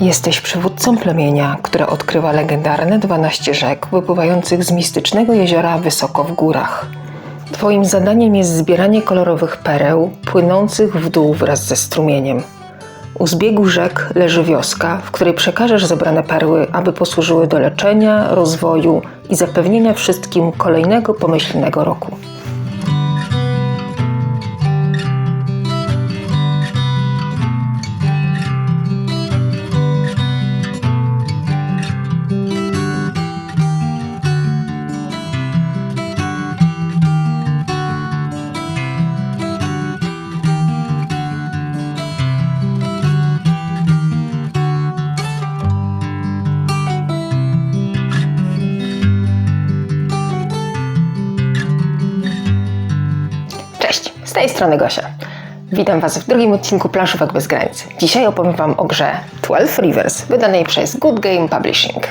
Jesteś przywódcą plemienia, które odkrywa legendarne 12 rzek wypływających z mistycznego jeziora wysoko w górach. Twoim zadaniem jest zbieranie kolorowych pereł płynących w dół wraz ze strumieniem. U zbiegu rzek leży wioska, w której przekażesz zebrane perły, aby posłużyły do leczenia, rozwoju i zapewnienia wszystkim kolejnego pomyślnego roku. Strony Gosia. Witam Was w drugim odcinku Planszówek bez granic. Dzisiaj opowiem Wam o grze 12 Rivers, wydanej przez Good Game Publishing.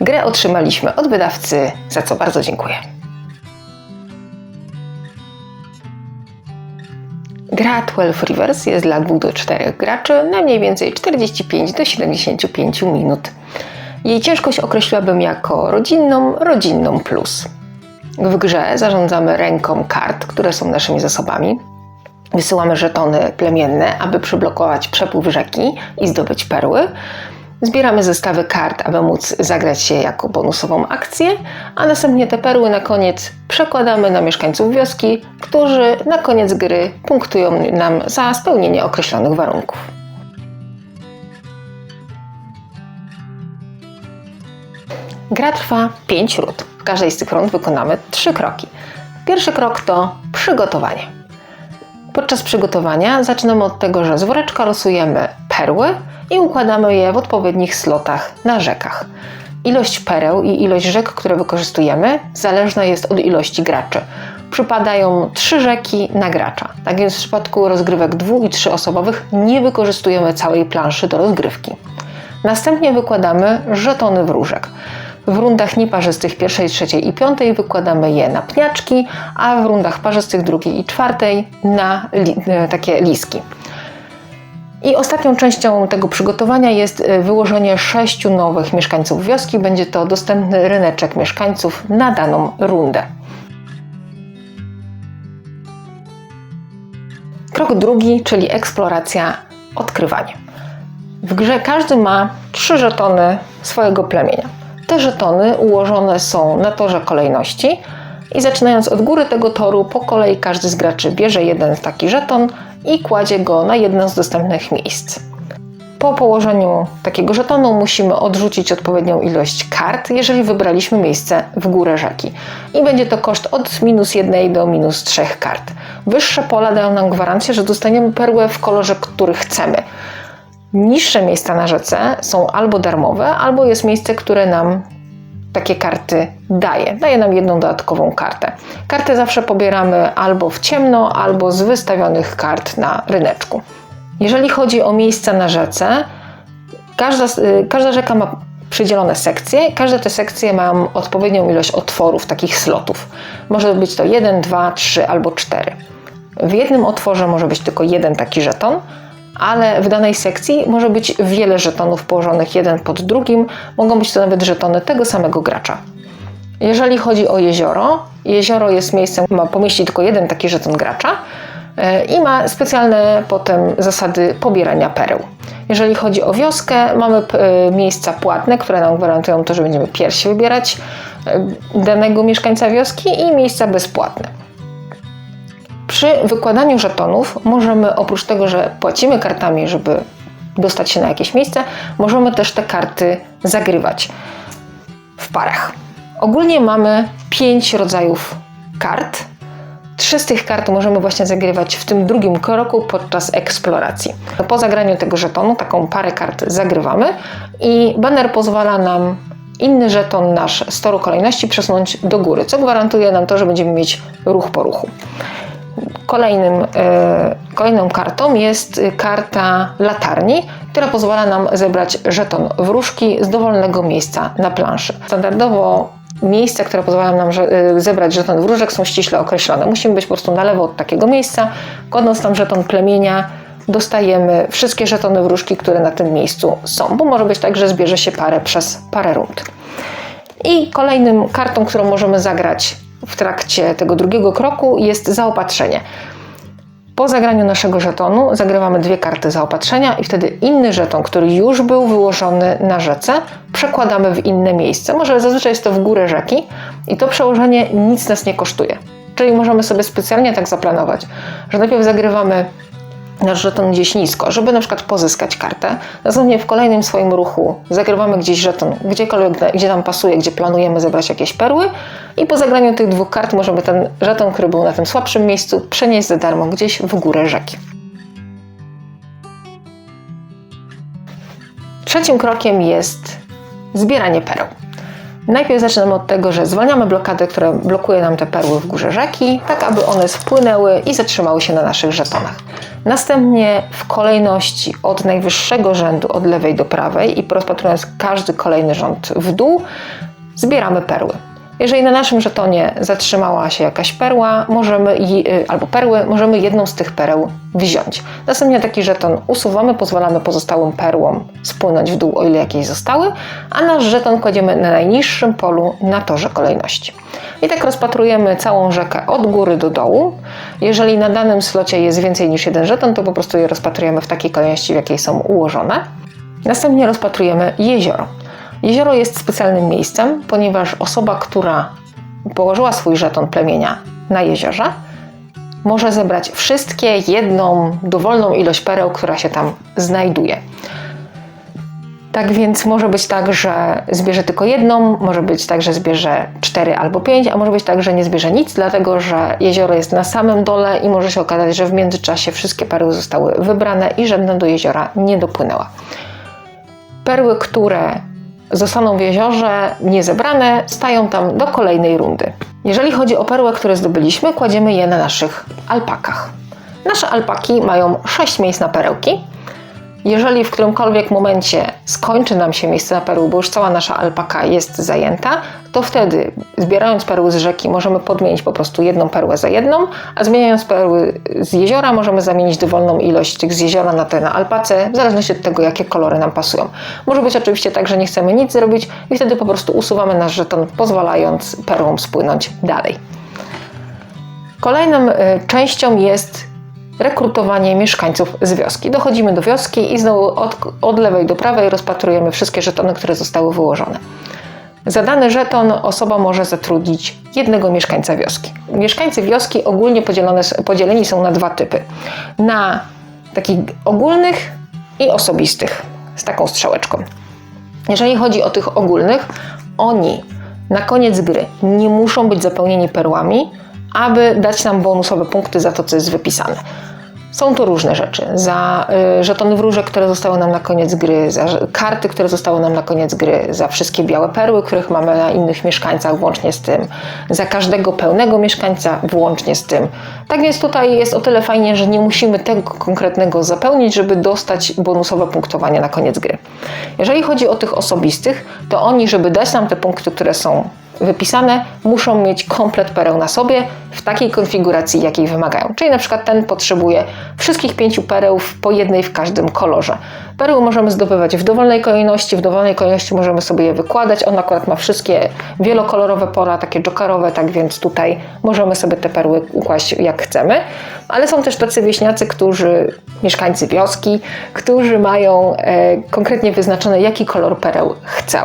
Grę otrzymaliśmy od wydawcy, za co bardzo dziękuję. Gra 12 Rivers jest dla 2 do 4 graczy na mniej więcej 45 do 75 minut. Jej ciężkość określiłabym jako rodzinną, rodzinną plus. W grze zarządzamy ręką kart, które są naszymi zasobami. Wysyłamy żetony plemienne, aby przyblokować przepływ rzeki i zdobyć perły. Zbieramy zestawy kart, aby móc zagrać je jako bonusową akcję, a następnie te perły na koniec przekładamy na mieszkańców wioski, którzy na koniec gry punktują nam za spełnienie określonych warunków. Gra trwa 5 rund. W każdej z tych rund wykonamy 3 kroki. Pierwszy krok to przygotowanie. Podczas przygotowania zaczynamy od tego, że z woreczka losujemy perły i układamy je w odpowiednich slotach na rzekach. Ilość pereł i ilość rzek, które wykorzystujemy, zależna jest od ilości graczy. Przypadają trzy rzeki na gracza. Tak więc w przypadku rozgrywek dwu i trzyosobowych nie wykorzystujemy całej planszy do rozgrywki. Następnie wykładamy żetony wróżek. W rundach nieparzystych pierwszej, trzeciej i piątej wykładamy je na pniaczki, a w rundach parzystych drugiej i czwartej na li e, takie liski. I ostatnią częścią tego przygotowania jest e, wyłożenie sześciu nowych mieszkańców wioski. Będzie to dostępny ryneczek mieszkańców na daną rundę. Krok drugi, czyli eksploracja, odkrywanie. W grze każdy ma trzy żetony swojego plemienia. Te żetony ułożone są na torze kolejności i zaczynając od góry tego toru, po kolei każdy z graczy bierze jeden taki żeton i kładzie go na jedno z dostępnych miejsc. Po położeniu takiego żetonu musimy odrzucić odpowiednią ilość kart, jeżeli wybraliśmy miejsce w górę rzeki. I będzie to koszt od minus jednej do minus trzech kart. Wyższe pola dają nam gwarancję, że dostaniemy perłę w kolorze, który chcemy. Niższe miejsca na rzece są albo darmowe, albo jest miejsce, które nam takie karty daje. Daje nam jedną dodatkową kartę. Kartę zawsze pobieramy albo w ciemno, albo z wystawionych kart na ryneczku. Jeżeli chodzi o miejsca na rzece, każda, y, każda rzeka ma przydzielone sekcje. Każde te sekcje mają odpowiednią ilość otworów, takich slotów. Może być to 1, 2, 3 albo 4. W jednym otworze może być tylko jeden taki żeton, ale w danej sekcji może być wiele żetonów położonych jeden pod drugim. Mogą być to nawet żetony tego samego gracza. Jeżeli chodzi o jezioro, jezioro jest miejscem, ma pomieścić tylko jeden taki żeton gracza e, i ma specjalne potem zasady pobierania pereł. Jeżeli chodzi o wioskę, mamy e, miejsca płatne, które nam gwarantują to, że będziemy pierwsi wybierać e, danego mieszkańca wioski i miejsca bezpłatne. Przy wykładaniu żetonów możemy oprócz tego, że płacimy kartami, żeby dostać się na jakieś miejsce, możemy też te karty zagrywać w parach. Ogólnie mamy pięć rodzajów kart. Trzy z tych kart możemy właśnie zagrywać w tym drugim kroku podczas eksploracji. Po zagraniu tego żetonu taką parę kart zagrywamy i baner pozwala nam inny żeton nasz z toru kolejności przesunąć do góry, co gwarantuje nam to, że będziemy mieć ruch po ruchu. Kolejnym, e, kolejną kartą jest karta latarni, która pozwala nam zebrać żeton wróżki z dowolnego miejsca na planszy. Standardowo miejsca, które pozwalają nam e, zebrać żeton wróżek są ściśle określone. Musimy być po prostu na lewo od takiego miejsca, kładąc tam żeton plemienia, dostajemy wszystkie żetony wróżki, które na tym miejscu są, bo może być tak, że zbierze się parę przez parę rund. I kolejnym kartą, którą możemy zagrać w trakcie tego drugiego kroku jest zaopatrzenie. Po zagraniu naszego żetonu zagrywamy dwie karty zaopatrzenia i wtedy inny żeton, który już był wyłożony na rzece, przekładamy w inne miejsce. Może zazwyczaj jest to w górę rzeki i to przełożenie nic nas nie kosztuje. Czyli możemy sobie specjalnie tak zaplanować, że najpierw zagrywamy nasz żeton gdzieś nisko, żeby na przykład pozyskać kartę. Następnie w kolejnym swoim ruchu zagrywamy gdzieś żeton, gdziekolwiek, gdzie nam pasuje, gdzie planujemy zebrać jakieś perły i po zagraniu tych dwóch kart możemy ten żeton, który był na tym słabszym miejscu, przenieść za darmo gdzieś w górę rzeki. Trzecim krokiem jest zbieranie pereł. Najpierw zaczynamy od tego, że zwalniamy blokadę, która blokuje nam te perły w górze rzeki, tak aby one spłynęły i zatrzymały się na naszych żetonach. Następnie w kolejności od najwyższego rzędu, od lewej do prawej i rozpatrując każdy kolejny rząd w dół, zbieramy perły. Jeżeli na naszym żetonie zatrzymała się jakaś perła, możemy y, albo perły, możemy jedną z tych pereł wziąć. Następnie taki żeton usuwamy, pozwalamy pozostałym perłom spłynąć w dół, o ile jakieś zostały, a nasz żeton kładziemy na najniższym polu na torze kolejności. I tak rozpatrujemy całą rzekę od góry do dołu. Jeżeli na danym slocie jest więcej niż jeden żeton, to po prostu je rozpatrujemy w takiej kolejności, w jakiej są ułożone. Następnie rozpatrujemy jezioro. Jezioro jest specjalnym miejscem, ponieważ osoba, która położyła swój żeton plemienia na jeziorze, może zebrać wszystkie, jedną dowolną ilość pereł, która się tam znajduje. Tak więc może być tak, że zbierze tylko jedną, może być tak, że zbierze cztery albo pięć, a może być tak, że nie zbierze nic, dlatego że jezioro jest na samym dole i może się okazać, że w międzyczasie wszystkie perły zostały wybrane i żadna do jeziora nie dopłynęła. Perły, które zostaną w jeziorze niezebrane, stają tam do kolejnej rundy. Jeżeli chodzi o perły, które zdobyliśmy, kładziemy je na naszych alpakach. Nasze alpaki mają 6 miejsc na perełki, jeżeli w którymkolwiek momencie skończy nam się miejsce na perły, bo już cała nasza alpaka jest zajęta, to wtedy zbierając perły z rzeki możemy podmienić po prostu jedną perłę za jedną, a zmieniając perły z jeziora możemy zamienić dowolną ilość tych z jeziora na te na alpace, w zależności od tego, jakie kolory nam pasują. Może być oczywiście tak, że nie chcemy nic zrobić i wtedy po prostu usuwamy nasz żeton, pozwalając perłom spłynąć dalej. Kolejną y, częścią jest rekrutowanie mieszkańców z wioski. Dochodzimy do wioski i znowu od, od lewej do prawej rozpatrujemy wszystkie żetony, które zostały wyłożone. Za dany żeton osoba może zatrudnić jednego mieszkańca wioski. Mieszkańcy wioski ogólnie podzielone, podzieleni są na dwa typy. Na takich ogólnych i osobistych, z taką strzałeczką. Jeżeli chodzi o tych ogólnych, oni na koniec gry nie muszą być zapełnieni perłami, aby dać nam bonusowe punkty za to, co jest wypisane. Są to różne rzeczy. Za y, żetony wróżek, które zostały nam na koniec gry, za karty, które zostały nam na koniec gry, za wszystkie białe perły, których mamy na innych mieszkańcach, włącznie z tym, za każdego pełnego mieszkańca, włącznie z tym. Tak więc tutaj jest o tyle fajnie, że nie musimy tego konkretnego zapełnić, żeby dostać bonusowe punktowanie na koniec gry. Jeżeli chodzi o tych osobistych, to oni, żeby dać nam te punkty, które są wypisane, muszą mieć komplet pereł na sobie w takiej konfiguracji, jakiej wymagają. Czyli na przykład ten potrzebuje wszystkich pięciu pereł po jednej w każdym kolorze. Perły możemy zdobywać w dowolnej kolejności, w dowolnej kolejności możemy sobie je wykładać. On akurat ma wszystkie wielokolorowe pola, takie jokerowe, tak więc tutaj możemy sobie te perły ukłaść jak chcemy. Ale są też tacy wieśniacy, którzy, mieszkańcy wioski, którzy mają e, konkretnie wyznaczone, jaki kolor pereł chcą.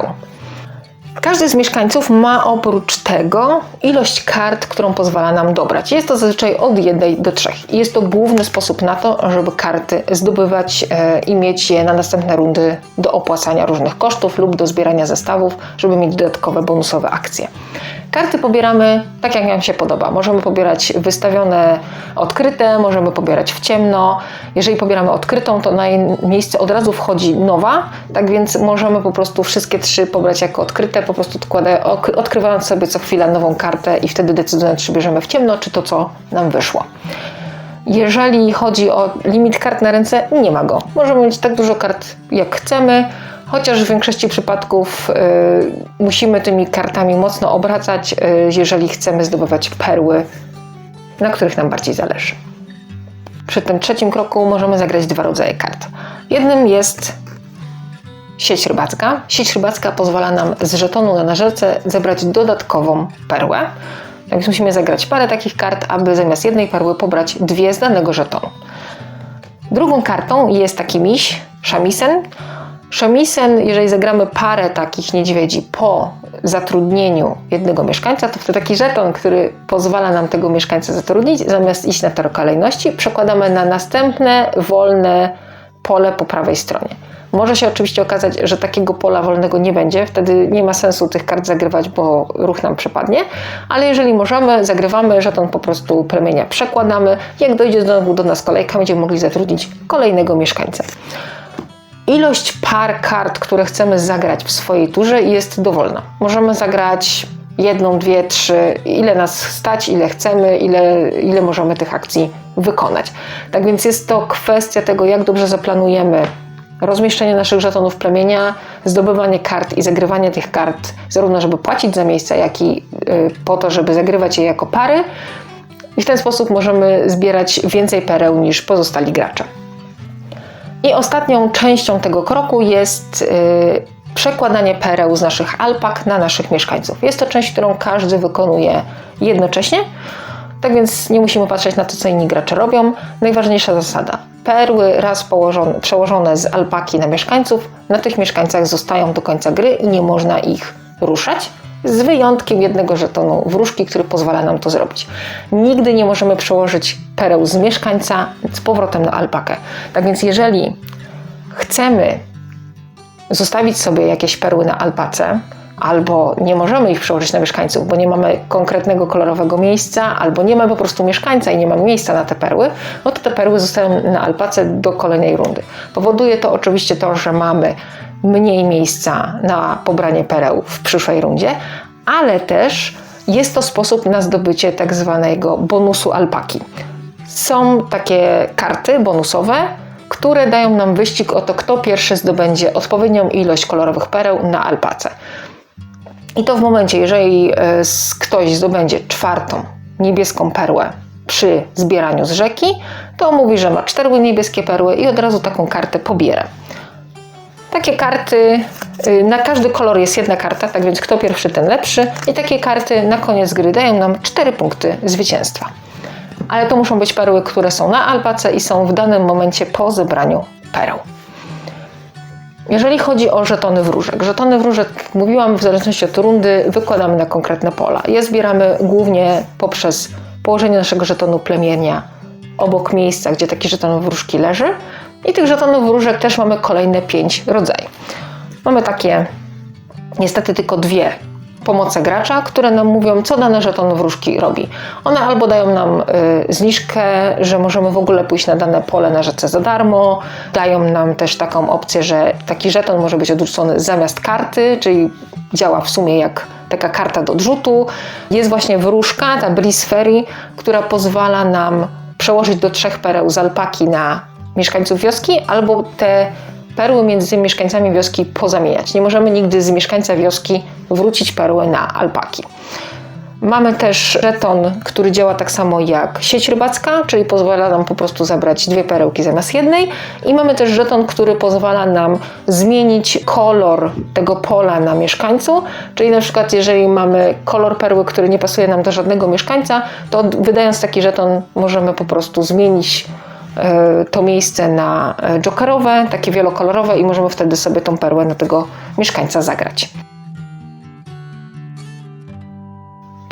Każdy z mieszkańców ma oprócz tego ilość kart, którą pozwala nam dobrać. Jest to zazwyczaj od jednej do trzech. I jest to główny sposób na to, żeby karty zdobywać e, i mieć je na następne rundy do opłacania różnych kosztów lub do zbierania zestawów, żeby mieć dodatkowe bonusowe akcje. Karty pobieramy tak, jak nam się podoba. Możemy pobierać wystawione odkryte, możemy pobierać w ciemno. Jeżeli pobieramy odkrytą, to na jej miejsce od razu wchodzi nowa, tak więc możemy po prostu wszystkie trzy pobrać jako odkryte, po prostu odkłada, odkrywając sobie co chwila nową kartę i wtedy decydując, czy bierzemy w ciemno, czy to, co nam wyszło. Jeżeli chodzi o limit kart na ręce, nie ma go. Możemy mieć tak dużo kart, jak chcemy chociaż w większości przypadków y, musimy tymi kartami mocno obracać, y, jeżeli chcemy zdobywać perły, na których nam bardziej zależy. przy tym trzecim kroku możemy zagrać dwa rodzaje kart. Jednym jest sieć rybacka. Sieć rybacka pozwala nam z żetonu na nażerce zebrać dodatkową perłę. Tak więc musimy zagrać parę takich kart, aby zamiast jednej perły pobrać dwie z danego żetonu. Drugą kartą jest taki miś, szamisen. Szamisen, jeżeli zagramy parę takich niedźwiedzi po zatrudnieniu jednego mieszkańca, to wtedy taki żeton, który pozwala nam tego mieszkańca zatrudnić, zamiast iść na tor kolejności, przekładamy na następne wolne pole po prawej stronie. Może się oczywiście okazać, że takiego pola wolnego nie będzie, wtedy nie ma sensu tych kart zagrywać, bo ruch nam przepadnie, ale jeżeli możemy, zagrywamy żeton po prostu plemienia, przekładamy, jak dojdzie znowu do nas kolejka, będziemy mogli zatrudnić kolejnego mieszkańca. Ilość par kart, które chcemy zagrać w swojej turze jest dowolna. Możemy zagrać jedną, dwie, trzy, ile nas stać, ile chcemy, ile, ile możemy tych akcji wykonać. Tak więc jest to kwestia tego, jak dobrze zaplanujemy rozmieszczenie naszych żetonów plemienia, zdobywanie kart i zagrywanie tych kart, zarówno żeby płacić za miejsca, jak i y, po to, żeby zagrywać je jako pary. I w ten sposób możemy zbierać więcej pereł niż pozostali gracze. I ostatnią częścią tego kroku jest y, przekładanie pereł z naszych alpak na naszych mieszkańców. Jest to część, którą każdy wykonuje jednocześnie, tak więc nie musimy patrzeć na to, co inni gracze robią. Najważniejsza zasada. Perły raz położone, przełożone z alpaki na mieszkańców, na tych mieszkańcach zostają do końca gry i nie można ich ruszać z wyjątkiem jednego żetonu wróżki, który pozwala nam to zrobić. Nigdy nie możemy przełożyć pereł z mieszkańca z powrotem na alpakę. Tak więc jeżeli chcemy zostawić sobie jakieś perły na alpace, albo nie możemy ich przełożyć na mieszkańców, bo nie mamy konkretnego kolorowego miejsca, albo nie mamy po prostu mieszkańca i nie mamy miejsca na te perły, no to te perły zostają na alpace do kolejnej rundy. Powoduje to oczywiście to, że mamy mniej miejsca na pobranie pereł w przyszłej rundzie, ale też jest to sposób na zdobycie tak zwanego bonusu alpaki. Są takie karty bonusowe, które dają nam wyścig o to, kto pierwszy zdobędzie odpowiednią ilość kolorowych pereł na alpace. I to w momencie, jeżeli e, ktoś zdobędzie czwartą niebieską perłę przy zbieraniu z rzeki, to mówi, że ma cztery niebieskie perły i od razu taką kartę pobiera. Takie karty, y, na każdy kolor jest jedna karta, tak więc kto pierwszy, ten lepszy. I takie karty na koniec gry dają nam 4 punkty zwycięstwa. Ale to muszą być perły, które są na alpace i są w danym momencie po zebraniu pereł. Jeżeli chodzi o żetony wróżek, żetony wróżek, jak mówiłam, w zależności od rundy wykładamy na konkretne pola. Je zbieramy głównie poprzez położenie naszego żetonu plemienia obok miejsca, gdzie taki żeton wróżki leży. I tych żetonów wróżek też mamy kolejne pięć rodzajów. Mamy takie niestety tylko dwie pomoce gracza, które nam mówią, co dane żeton wróżki robi. One albo dają nam y, zniżkę, że możemy w ogóle pójść na dane pole na rzece za darmo, dają nam też taką opcję, że taki żeton może być odrzucony zamiast karty, czyli działa w sumie jak taka karta do odrzutu. Jest właśnie wróżka, ta Breeze Fairy, która pozwala nam przełożyć do trzech pereł z alpaki na mieszkańców wioski, albo te perły między mieszkańcami wioski pozamieniać. Nie możemy nigdy z mieszkańca wioski wrócić perły na alpaki. Mamy też żeton, który działa tak samo jak sieć rybacka, czyli pozwala nam po prostu zabrać dwie perełki zamiast jednej. I mamy też żeton, który pozwala nam zmienić kolor tego pola na mieszkańcu. Czyli na przykład, jeżeli mamy kolor perły, który nie pasuje nam do żadnego mieszkańca, to wydając taki żeton możemy po prostu zmienić to miejsce na e, jokerowe, takie wielokolorowe i możemy wtedy sobie tą perłę na tego mieszkańca zagrać.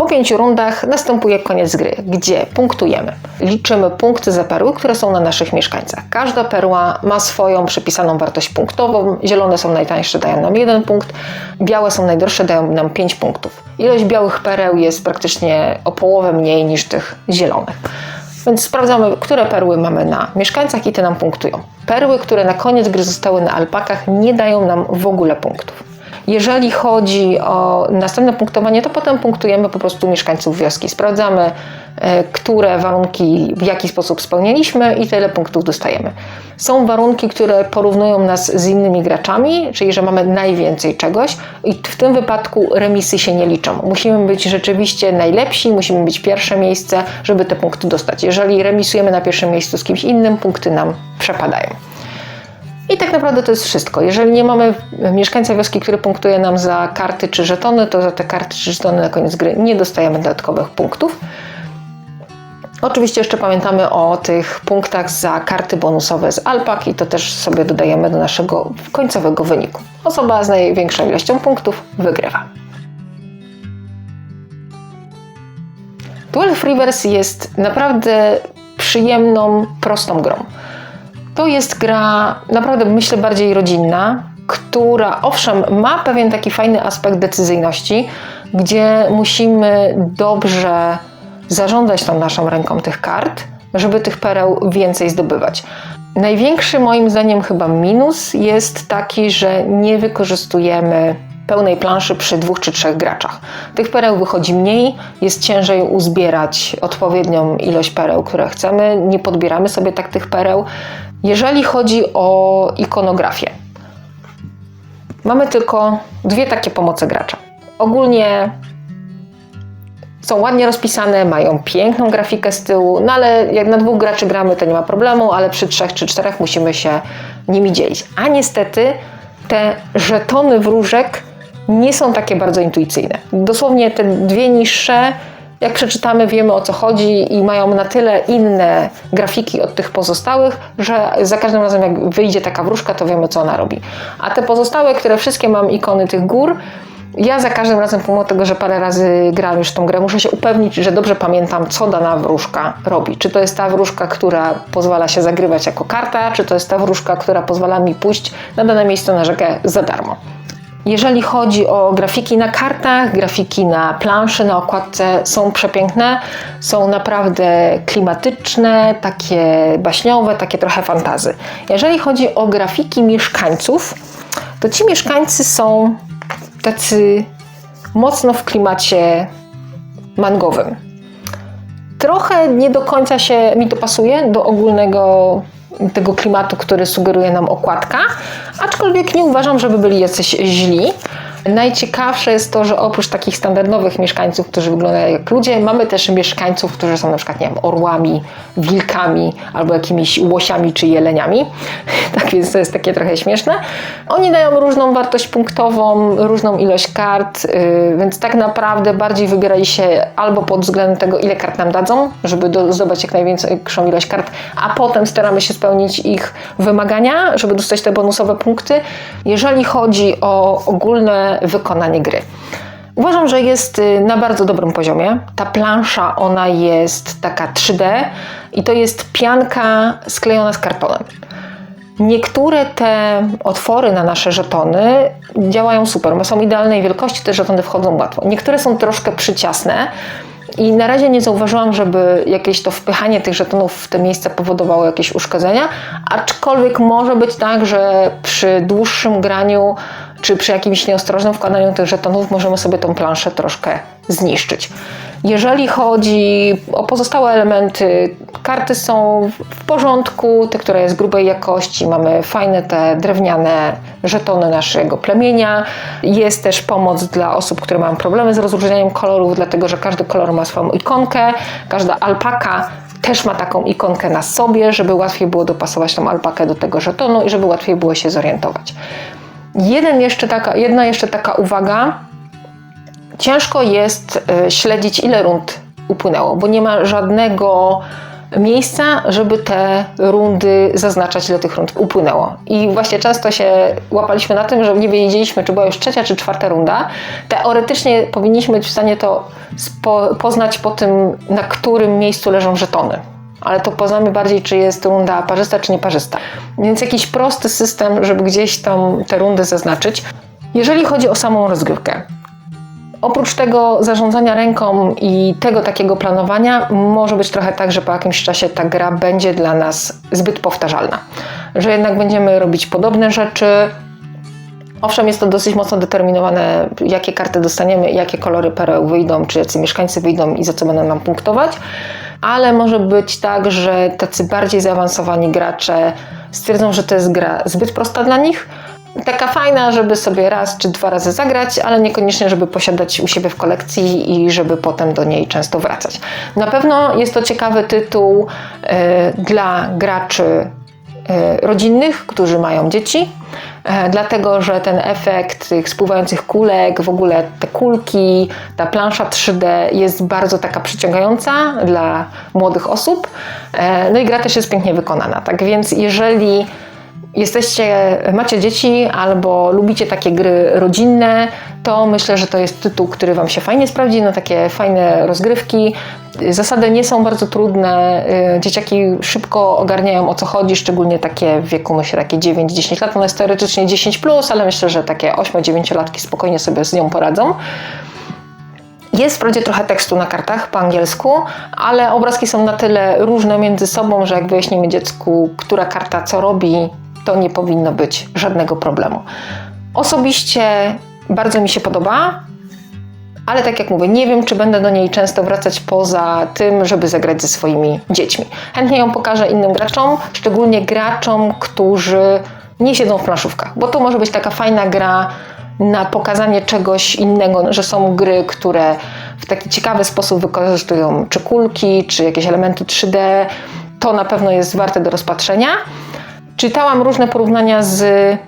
Po pięciu rundach następuje koniec gry, gdzie punktujemy. Liczymy punkty za perły, które są na naszych mieszkańcach. Każda perła ma swoją przypisaną wartość punktową. Zielone są najtańsze, dają nam jeden punkt. Białe są najdroższe, dają nam 5 punktów. Ilość białych pereł jest praktycznie o połowę mniej niż tych zielonych. Więc sprawdzamy, które perły mamy na mieszkańcach i te nam punktują. Perły, które na koniec gry zostały na alpakach, nie dają nam w ogóle punktów. Jeżeli chodzi o następne punktowanie, to potem punktujemy po prostu mieszkańców wioski. Sprawdzamy, e, które warunki w jaki sposób spełnialiśmy i tyle punktów dostajemy. Są warunki, które porównują nas z innymi graczami, czyli że mamy najwięcej czegoś i w tym wypadku remisy się nie liczą. Musimy być rzeczywiście najlepsi, musimy być pierwsze miejsce, żeby te punkty dostać. Jeżeli remisujemy na pierwszym miejscu z kimś innym, punkty nam przepadają. I tak naprawdę to jest wszystko. Jeżeli nie mamy mieszkańca wioski, który punktuje nam za karty czy żetony, to za te karty czy żetony na koniec gry nie dostajemy dodatkowych punktów. Oczywiście jeszcze pamiętamy o tych punktach za karty bonusowe z alpak i to też sobie dodajemy do naszego końcowego wyniku. Osoba z największą ilością punktów wygrywa. Twelve Rivers jest naprawdę przyjemną, prostą grą. To jest gra naprawdę, myślę, bardziej rodzinna, która owszem ma pewien taki fajny aspekt decyzyjności, gdzie musimy dobrze zarządzać tą naszą ręką tych kart, żeby tych pereł więcej zdobywać. Największy moim zdaniem chyba minus jest taki, że nie wykorzystujemy pełnej planszy przy dwóch czy trzech graczach. Tych pereł wychodzi mniej, jest ciężej uzbierać odpowiednią ilość pereł, które chcemy, nie podbieramy sobie tak tych pereł. Jeżeli chodzi o ikonografię, mamy tylko dwie takie pomoce gracza. Ogólnie są ładnie rozpisane, mają piękną grafikę z tyłu, no ale jak na dwóch graczy gramy, to nie ma problemu, ale przy trzech czy czterech musimy się nimi dzielić. A niestety te żetony wróżek nie są takie bardzo intuicyjne. Dosłownie te dwie niższe, jak przeczytamy, wiemy o co chodzi i mają na tyle inne grafiki od tych pozostałych, że za każdym razem, jak wyjdzie taka wróżka, to wiemy, co ona robi. A te pozostałe, które wszystkie mam ikony tych gór, ja za każdym razem, pomimo tego, że parę razy gram już tą grę, muszę się upewnić, że dobrze pamiętam, co dana wróżka robi. Czy to jest ta wróżka, która pozwala się zagrywać jako karta, czy to jest ta wróżka, która pozwala mi pójść na dane miejsce na rzekę za darmo. Jeżeli chodzi o grafiki na kartach, grafiki na planszy, na okładce są przepiękne, są naprawdę klimatyczne, takie baśniowe, takie trochę fantazy. Jeżeli chodzi o grafiki mieszkańców, to ci mieszkańcy są tacy mocno w klimacie mangowym. Trochę nie do końca się mi to pasuje do ogólnego tego klimatu, który sugeruje nam okładka, aczkolwiek nie uważam, żeby byli jacyś źli. Najciekawsze jest to, że oprócz takich standardowych mieszkańców, którzy wyglądają jak ludzie, mamy też mieszkańców, którzy są na przykład, nie wiem, orłami, wilkami albo jakimiś łosiami czy jeleniami. Tak więc to jest takie trochę śmieszne. Oni dają różną wartość punktową, różną ilość kart, yy, więc tak naprawdę bardziej wybierali się albo pod względem tego, ile kart nam dadzą, żeby do, zdobyć jak największą ilość kart, a potem staramy się spełnić ich wymagania, żeby dostać te bonusowe punkty. Jeżeli chodzi o ogólne wykonanie gry. Uważam, że jest y, na bardzo dobrym poziomie. Ta plansza, ona jest taka 3D i to jest pianka sklejona z kartonem. Niektóre te otwory na nasze żetony działają super, są idealnej wielkości, te żetony wchodzą łatwo. Niektóre są troszkę przyciasne, i na razie nie zauważyłam, żeby jakieś to wpychanie tych żetonów w te miejsca powodowało jakieś uszkodzenia, aczkolwiek może być tak, że przy dłuższym graniu czy przy jakimś nieostrożnym wkładaniu tych żetonów możemy sobie tą planszę troszkę zniszczyć. Jeżeli chodzi o pozostałe elementy, karty są w porządku, te, które jest grubej jakości, mamy fajne te drewniane żetony naszego plemienia. Jest też pomoc dla osób, które mają problemy z rozróżnianiem kolorów, dlatego że każdy kolor ma swoją ikonkę, każda alpaka też ma taką ikonkę na sobie, żeby łatwiej było dopasować tą alpakę do tego żetonu i żeby łatwiej było się zorientować. Jeden jeszcze taka, jedna jeszcze taka uwaga. Ciężko jest e, śledzić, ile rund upłynęło, bo nie ma żadnego miejsca, żeby te rundy zaznaczać, ile tych rund upłynęło. I właśnie często się łapaliśmy na tym, że nie wiedzieliśmy, czy była już trzecia, czy czwarta runda. Teoretycznie powinniśmy być w stanie to poznać po tym, na którym miejscu leżą żetony ale to poznamy bardziej, czy jest runda parzysta, czy nieparzysta. Więc jakiś prosty system, żeby gdzieś tam te rundy zaznaczyć. Jeżeli chodzi o samą rozgrywkę, oprócz tego zarządzania ręką i tego takiego planowania, może być trochę tak, że po jakimś czasie ta gra będzie dla nas zbyt powtarzalna. Że jednak będziemy robić podobne rzeczy, Owszem, jest to dosyć mocno determinowane, jakie karty dostaniemy, jakie kolory pereł wyjdą, czy jacy mieszkańcy wyjdą i za co będą nam punktować. Ale może być tak, że tacy bardziej zaawansowani gracze stwierdzą, że to jest gra zbyt prosta dla nich. Taka fajna, żeby sobie raz czy dwa razy zagrać, ale niekoniecznie, żeby posiadać u siebie w kolekcji i żeby potem do niej często wracać. Na pewno jest to ciekawy tytuł e, dla graczy rodzinnych, którzy mają dzieci, e, dlatego że ten efekt tych spływających kulek, w ogóle te kulki, ta plansza 3D jest bardzo taka przyciągająca dla młodych osób. E, No i gra też jest pięknie wykonana. Tak więc jeżeli jesteście, macie dzieci albo lubicie takie gry rodzinne, to myślę, że to jest tytuł, który Wam się fajnie sprawdzi na takie fajne rozgrywki. Zasady nie są bardzo trudne, y, dzieciaki szybko ogarniają o co chodzi, szczególnie takie w wieku, myślę, takie 9-10 lat. Ona jest teoretycznie 10, plus, ale myślę, że takie 8-9 latki spokojnie sobie z nią poradzą. Jest wprawdzie trochę tekstu na kartach po angielsku, ale obrazki są na tyle różne między sobą, że jak wyjaśnimy dziecku, która karta co robi, to nie powinno być żadnego problemu. Osobiście bardzo mi się podoba, ale tak jak mówię, nie wiem, czy będę do niej często wracać poza tym, żeby zagrać ze swoimi dziećmi. Chętnie ją pokażę innym graczom, szczególnie graczom, którzy nie siedzą w planszówkach, bo to może być taka fajna gra na pokazanie czegoś innego, że są gry, które w taki ciekawy sposób wykorzystują czy kulki, czy jakieś elementy 3D. To na pewno jest warte do rozpatrzenia. Czytałam różne porównania z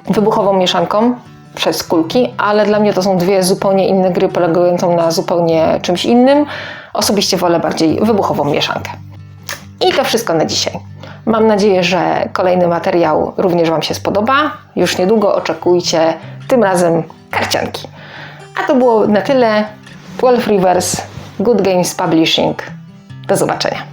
wybuchową mieszanką przez kulki, ale dla mnie to są dwie zupełnie inne gry polegające na zupełnie czymś innym. Osobiście wolę bardziej wybuchową mieszankę. I to wszystko na dzisiaj. Mam nadzieję, że kolejny materiał również Wam się spodoba. Już niedługo oczekujcie tym razem karcianki. A to było na tyle. 12 Rivers, Good Games Publishing. Do zobaczenia.